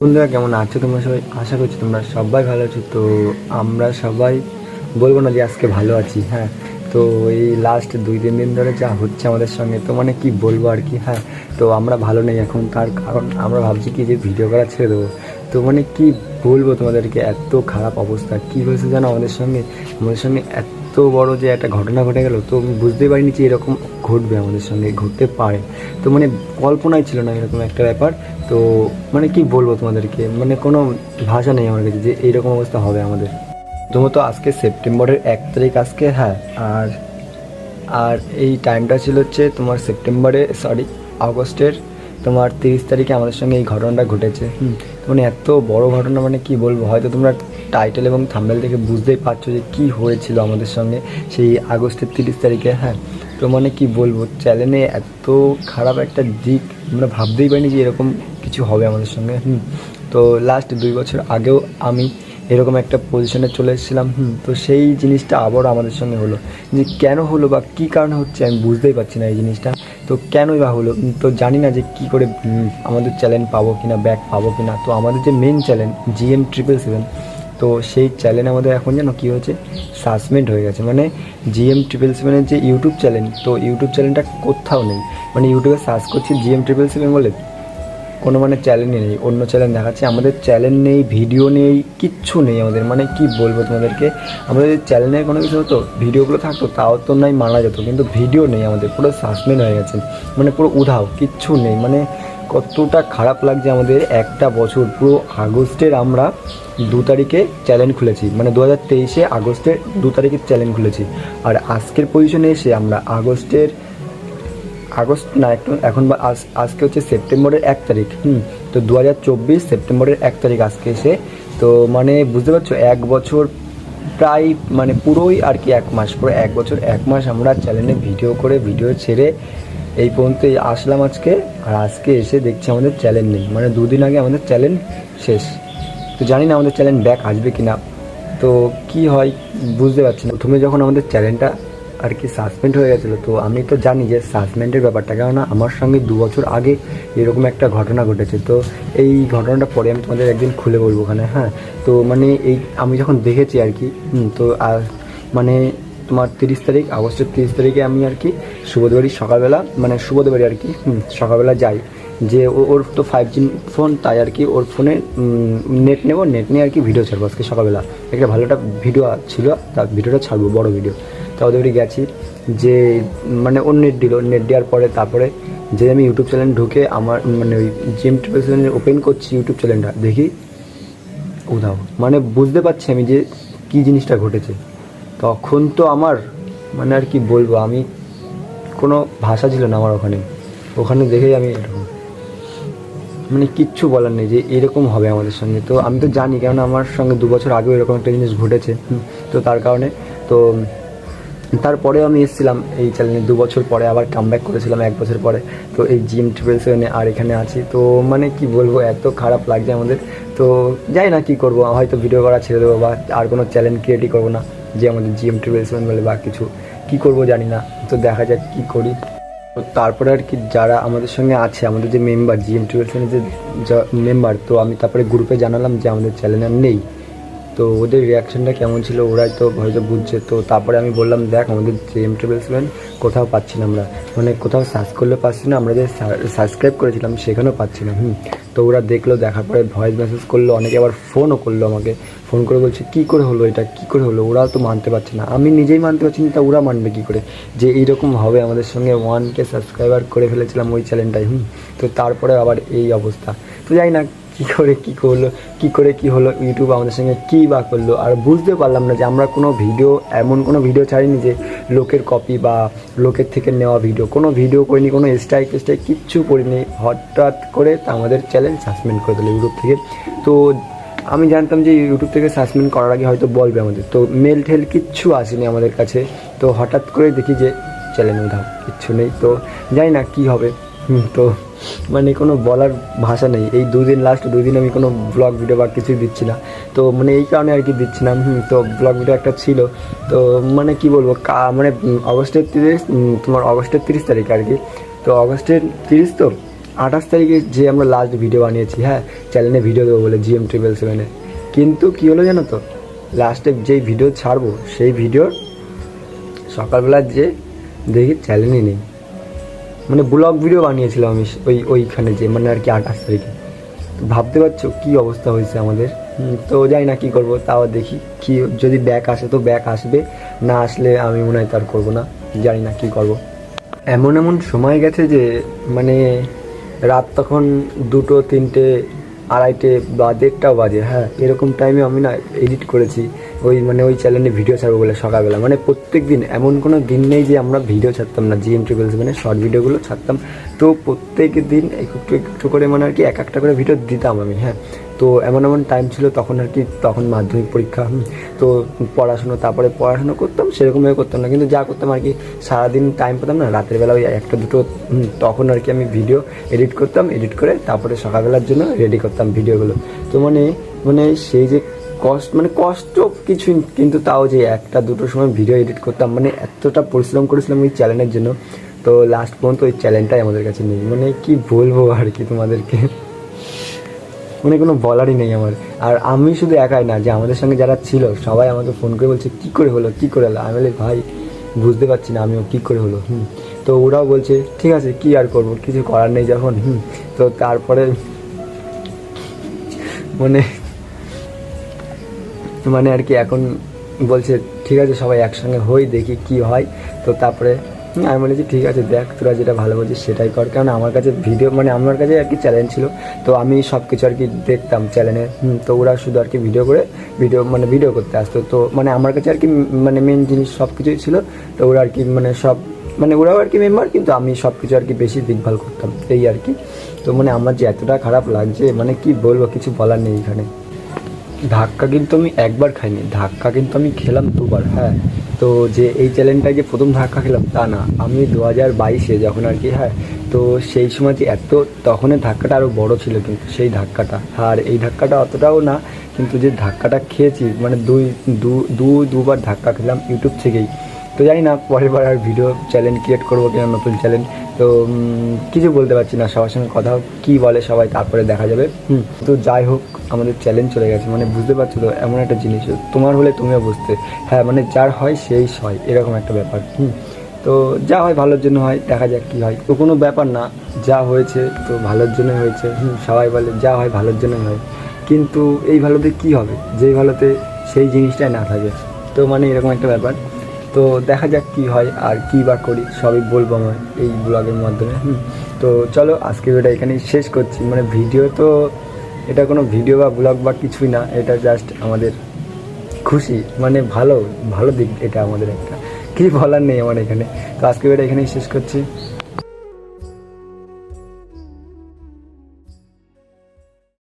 বন্ধুরা, কেমন আছো তোমরা সবাই? আশা করছি তোমরা সবাই ভালো আছো। তো আমরা সবাই বলব না যে আজকে ভালো আছি হ্যাঁ? তো এই লাস্ট দুই, তিন দিন ধরে যা হচ্ছে আমাদের সঙ্গে, তো মানে কি বলব আর কি হ্যাঁ? তো আমরা ভালো নেই এখন, তার কারণ আমরা ভাবছি কি যে ভিডিও করা ছেড়ে দেবো। তো মানে কি বলব তোমাদেরকে, এত খারাপ অবস্থা। কি হয়েছে জানো আমাদের সঙ্গে? আমাদের সঙ্গে এত বড় যে একটা ঘটনা ঘটে গেল, তো আমি বুঝতেই পারিনি যে এরকম ঘটবে আমাদের সঙ্গে, ঘটতে পারে। তো মানে কল্পনাই ছিল না এরকম একটা ব্যাপার। তো মানে কি বলব তোমাদেরকে? মানে কোনো ভাষা নেই আমার কাছে যে এইরকম অবস্থা হবে আমাদের। প্রথমত আজকে সেপ্টেম্বরের এক তারিখ আজকে হ্যাঁ আর আর এই টাইমটা ছিল হচ্ছে তোমার সেপ্টেম্বরে সরি আগস্টের। তোমার তিরিশ তারিখে আমাদের সঙ্গে এই ঘটনাটা ঘটেছে। মানে এত বড় ঘটনা মানে কি বলব? হয়তো তোমরা টাইটেল এবং থাম্বেল দেখে বুঝতেই পারছ যে কি হয়েছিল আমাদের সঙ্গে সেই আগস্টের তিরিশ তারিখে হ্যাঁ? তো মানে কি বলব চ্যানেলে এত খারাপ একটা দিক আমরা ভাবতেই পারিনি যে এরকম কিছু হবে আমাদের সঙ্গে, হুম? তো লাস্ট দুই বছর আগেও আমি এরকম একটা পজিশনে চলে এসেছিলাম, হুম? তো সেই জিনিসটা আবারও আমাদের সঙ্গে হলো যে কেন হলো বা কী কারণে হচ্ছে আমি বুঝতেই পারছি না এই জিনিসটা, তো কেনই বা হলো? তো জানি না যে কী করে আমাদের চ্যালেঞ্জ পাবো কি না ব্যাক পাবো কি না তো আমাদের যে main challenge GM triple seven তো সেই চ্যানেল আমাদের এখন যেন কী হয়েছে সাসপেন্ড হয়ে গেছে। মানে জিএম ট্রিপল সেভেনের যে ইউটিউব চ্যানেল তো ইউটিউব চ্যানেলটা কোথাও নেই। মানে ইউটিউবে সার্চ করছি জিএম ট্রিপল সেভেন বলে, কোনো মানে চ্যানেলই নেই, অন্য চ্যানেল দেখাচ্ছে। আমাদের চ্যানেল নেই ভিডিও নেই, কিচ্ছু নেই আমাদের। মানে কি বলব তোমাদেরকে? আমাদের চ্যানেলের কোনো কিছু হতো ভিডিওগুলো থাকতো, তাও তো নাই, মারা যেত। কিন্তু ভিডিও নেই আমাদের, পুরো সাসপেন্ড হয়ে গেছে। মানে পুরো উধাও, কিচ্ছু নেই। মানে কতটা খারাপ লাগছে আমাদের একটা বছর, পুরো আগস্টের আমরা দু তারিখে চ্যানেল খুলেছি। মানে দু হাজার তেইশে আগস্টের দু তারিখে চ্যানেল খুলেছি। আর আজকের পজিশনে এসে আমরা আগস্টের, আগস্ট না, একটু এখন বা আজ, আজকে হচ্ছে সেপ্টেম্বরের এক তারিখ, হুম, তো দু হাজার চব্বিশ সেপ্টেম্বরের এক তারিখ আজকে এসে, তো মানে বুঝতে পারছ, এক বছর প্রায় মানে পুরোই আর কি এক মাস, পুরো এক বছর, এক মাস আমরা চ্যানেলে ভিডিও করে ভিডিও ছেড়ে এই পর্যন্ত আসলাম আজকে, আর আজকে এসে দেখছি আমাদের চ্যানেল নেই। মানে দুদিন আগে আমাদের চ্যালেঞ্জ শেষ। তো জানি না আমাদের চ্যানেল ব্যাক আসবে কি না তো কি হয় বুঝতে পারছি না। প্রথমে যখন আমাদের চ্যালেঞ্জটা আর কি সাসপেন্ড হয়ে গেছিল, তো আমি তো জানি যে সাসপেন্ডের ব্যাপারটা। কেননা আমার সঙ্গে দু বছর আগে এরকম একটা ঘটনা ঘটেছে। তো এই ঘটনাটা পরে আমি তোমাদের একদিন খুলে বলব ওখানে হ্যাঁ? তো মানে এই আমি যখন দেখেছি আর কি তো আর মানে তোমার তিরিশ তারিখ, আগস্টের তিরিশ তারিখে আমি আর কি সুবোধবাড়ি সকালবেলা মানে সুবোধবাড়ি আর কি সকালবেলা যাই। যে ওর তো ফাইভ জি ফোন তাই আর কি ওর ফোনে নেট নেব নেট নিয়ে আর কি ভিডিও ছাড়বো আজকে সকালবেলা। একটা ভালো একটা ভিডিও ছিল তার ভিডিওটা ছাড়বো, বড় ভিডিও তা ওদের বাড়ি গেছি, যে মানে ওর নেট দিল নেট দেওয়ার পরে, তারপরে যে আমি ইউটিউব চ্যানেল ঢুকে আমার মানে ওই জিম ট্রিপল সেভেন ওপেন করছি ইউটিউব চ্যানেলটা দেখি উধাও মানে বুঝতে পারছি আমি যে কি জিনিসটা ঘটেছে। তখন তো আমার মানে আর কি বলব, আমি কোনো ভাষা ছিল না আমার ওখানে। ওখানে দেখেই আমি এরকম। মানে কিচ্ছু বলার নেই যে এরকম হবে আমাদের সঙ্গে। তো আমি তো জানি কারণ আমার সঙ্গে দু বছর আগেও এরকম একটা জিনিস ঘটেছে। তো তার কারণে, তো তারপরে আমি এসেছিলাম এই চ্যানেলে দু বছর পরে, আবার কামব্যাক করেছিলাম এক বছর পরে। তো এই জিম ট্রিপল সেভেনে আর এখানে আছি। তো মানে কি বলব, এত খারাপ লাগছে আমাদের। তো যাই না কি করব, হয়তো ভিডিও করা ছেড়ে দেবো বা আর কোনো চ্যানেল ক্রিয়েটই করব না। যে আমাদের জিএম এম সেভেন বলে বা কিছু, কি করব জানি না, তো দেখা যাক কি করি। তো তারপরে আর কি যারা আমাদের সঙ্গে আছে, আমাদের যে মেম্বার জিএম ট্রেভেলসম্যানের যে মেম্বার তো আমি তারপরে গ্রুপে জানালাম যে আমাদের চ্যানেল নেই। তো ওদের রিয়াকশনটা কেমন ছিল ওরাই তো হয়তো বুঝছে। তো তারপরে আমি বললাম, দেখ, আমাদের জিএম ট্রিপল সেভেন কোথাও পাচ্ছি না আমরা। মানে কোথাও সার্চ করলে পাচ্ছি না, আমরা যে সাবস্ক্রাইব করেছিলাম সেখানেও পাচ্ছি না, হুম। তো ওরা দেখল, দেখার পরে ভয়েস মেসেজ করল, অনেকে আবার ফোনও করল আমাকে। ফোন করে বলছে, কী করে হলো এটা? কী করে হলো? ওরাও তো মানতে পারছে না। আমি নিজেই মানতে পারছি না, তা ওরা মানবে কী করে? যে এইরকম হবে, আমাদের সঙ্গে ওয়ানকে সাবস্ক্রাইবার করে ফেলেছিলাম ওই চ্যানেলটাই হুম। তো তারপরে আবার এই অবস্থা। তো যাই না কী করে কী করল, কী করে কী হলো ইউটিউব আমাদের সঙ্গে, কী বা করল? আর বুঝতে পারলাম না যে আমরা কোনো ভিডিও, এমন কোনো ভিডিও ছাড়িনি যে লোকের কপি বা লোকের থেকে নেওয়া ভিডিও কোনো ভিডিও করিনি, কোনো স্ট্রাইক স্ট্রাইক কিচ্ছু করিনি হঠাৎ করে আমাদের চ্যালেঞ্জ সাসপেন্ড করে দিল ইউটিউব থেকে। তো আমি জানতাম যে ইউটিউব থেকে সাসপেন্ড করার আগে হয়তো বলবে আমাদের। তো মেল ঠেল কিচ্ছু আসেনি আমাদের কাছে। তো হঠাৎ করে দেখি যে চ্যালেঞ্জ উধাও কিচ্ছু নেই। তো জানি না কী হবে। তো মানে কোনো বলার ভাষা নেই। এই দুদিন লাস্ট দুই দিন আমি কোনো ব্লগ ভিডিও বা কিছুই দিচ্ছি না। তো মানে এই কারণে আর কি দিচ্ছি না। তো ব্লগ ভিডিও একটা ছিল। তো মানে কি বলব, কা- মানে অগস্টের তিরিশ তোমার অগস্টের তিরিশ তারিখ আর কি। তো অগস্টের তিরিশ তো, আঠাশ তারিখে যে আমরা লাস্ট ভিডিও বানিয়েছি হ্যাঁ চ্যানেলে ভিডিও দেবো বলে জিএম ট্রিপল সেভেনে কিন্তু কী হলো জানো তো লাস্টে যেই ভিডিও ছাড়বো, সেই ভিডিওর সকালবেলা যে দেখি চ্যানেলই নেই। মানে ব্লগ ভিডিও বানিয়েছিলাম আমি ওই, ওইখানে যে মানে আর কি আঠাশ তারিখে ভাবতে পারছ কী অবস্থা হয়েছে আমাদের তো যাই না কী করব, তাও দেখি কি, যদি ব্যাক আসে তো ব্যাক আসবে, না আসলে আমি মনে হয় তার করব না, জানি না কী করব। এমন এমন সময় গেছে যে মানে রাত তখন দুটো, তিনটে আড়াইটে বা দেড়টাও বাজে হ্যাঁ এরকম টাইমে আমি না এডিট করেছি। ওই মানে ওই চ্যানেলে ভিডিও ছাড়বো বলে সকালবেলা। মানে প্রত্যেক দিন এমন কোনো দিন নেই যে আমরা ভিডিও ছাড়তাম না জিএম ট্রিপল মানে শর্ট ভিডিওগুলো ছাড়তাম। তো প্রত্যেক দিন একটু একটু করে মানে আর কি এক একটা করে ভিডিও দিতাম আমি হ্যাঁ। তো এমন এমন টাইম ছিল তখন আর কি, তখন মাধ্যমিক পরীক্ষা তো পড়াশুনো, তারপরে পড়াশুনো করতাম সেরকমভাবে করতাম না। কিন্তু যা করতাম আর কি, সারাদিন টাইম পেতাম না, রাতের বেলা ওই একটা, দুটো তখন আর কি আমি ভিডিও এডিট করতাম এডিট করে তারপরে সকালবেলার জন্য রেডি করতাম ভিডিওগুলো তো মানে মানে সেই যে কষ্ট মানে কষ্ট কিছুই কিন্তু তাও যে একটা, দুটো সময় ভিডিও এডিট করতাম মানে এতটা পরিশ্রম করেছিলাম ওই চ্যানেলের জন্য। তো লাস্ট পর্যন্ত ওই চ্যানেলটাই আমাদের কাছে নেই। মানে কি বলব আর কি তোমাদেরকে? মানে কোনো বলারই নেই আমার। আর আমি শুধু একাই না, যে আমাদের সঙ্গে যারা ছিল, সবাই আমাকে ফোন করে বলছে, কি করে হলো? কি করে হলো? আমি বলি, ভাই, বুঝতে পারছি না, আমিও কী করে হলো? হুম। তো ওরাও বলছে, ঠিক আছে, কি আর করব? কিছু করার নেই যখন। হুম। তো তারপরে মানে মানে আর কি এখন বলছে, ঠিক আছে, সবাই একসঙ্গে হই, দেখি কি হয়। তো তারপরে আমি বলেছি ঠিক আছে, দেখ, তোরা যেটা ভালো বলছিস সেটাই কর। কারণ আমার কাছে ভিডিও মানে আমার কাছে আর কি চ্যালেঞ্জ ছিল। তো আমি সব কিছু আর কি দেখতাম চ্যানেলে তো ওরা শুধু আর কি ভিডিও করে ভিডিও মানে ভিডিও করতে আসতো। তো মানে আমার কাছে আর কি মানে মেন জিনিস সব কিছুই ছিল। তো ওরা আর কি মানে সব মানে ওরাও আর কি মেম্বার কিন্তু আমি সব কিছু আর কি বেশি দেখভাল করতাম, এই আর কি। তো মানে আমার যে এতটা খারাপ লাগছে মানে কি বলব, কিছু বলার নেই এখানে। ধাক্কা কিন্তু আমি একবার খাইনি, ধাক্কা কিন্তু আমি খেলাম দুবার হ্যাঁ। তো যে এই চ্যালেঞ্জটা যে প্রথম ধাক্কা খেলাম, তা না। আমি দু হাজার বাইশে যখন আর কি হ্যাঁ তো সেই সময় যে এত, তখনের ধাক্কাটা আরও বড় ছিল কিন্তু সেই ধাক্কাটা। আর এই ধাক্কাটা অতটাও না, কিন্তু যে ধাক্কাটা খেয়েছি মানে দুই, দু দুবার ধাক্কা খেলাম ইউটিউব থেকেই। তো জানি না, পরের বার আর ভিডিও চ্যালেঞ্জ ক্রিয়েট করব কিনা, নতুন চ্যালেঞ্জ তো কিছু বলতে পারছি না, সবার সঙ্গে কথা কী বলে সবাই, তারপরে দেখা যাবে। হুম, তো যাই হোক, আমাদের চ্যালেঞ্জ চলে গেছে। মানে বুঝতে পারছ তো, এমন একটা জিনিস, তোমার হলে তুমিও বুঝতে। হ্যাঁ মানে যার হয়, সেই হয় এরকম একটা ব্যাপার। হুম, তো যা হয়, ভালোর জন্য হয়, দেখা যাক কী হয়। তো কোনো ব্যাপার না, যা হয়েছে, তো ভালোর জন্য হয়েছে। হুম, সবাই বলে, যা হয়, ভালোর জন্যই হয়। কিন্তু এই ভালোতে কি হবে? যেই ভালোতে সেই জিনিসটাই না থাকে। তো মানে এরকম একটা ব্যাপার। তো দেখা যাক কি হয় আর কি বা করি, সবই বলব আমার এই ব্লগের মাধ্যমে, হুম। তো চলো আজকে ভিডিওটা এখানেই শেষ করছি। মানে ভিডিও তো, এটা কোনো ভিডিও বা ব্লগ বা কিছুই না, এটা জাস্ট আমাদের খুশি মানে ভালো ভালো দিক এটা আমাদের একটা। কি বলার নেই আমার এখানে। তো আজকে ভিডিওটা এখানেই শেষ করছি।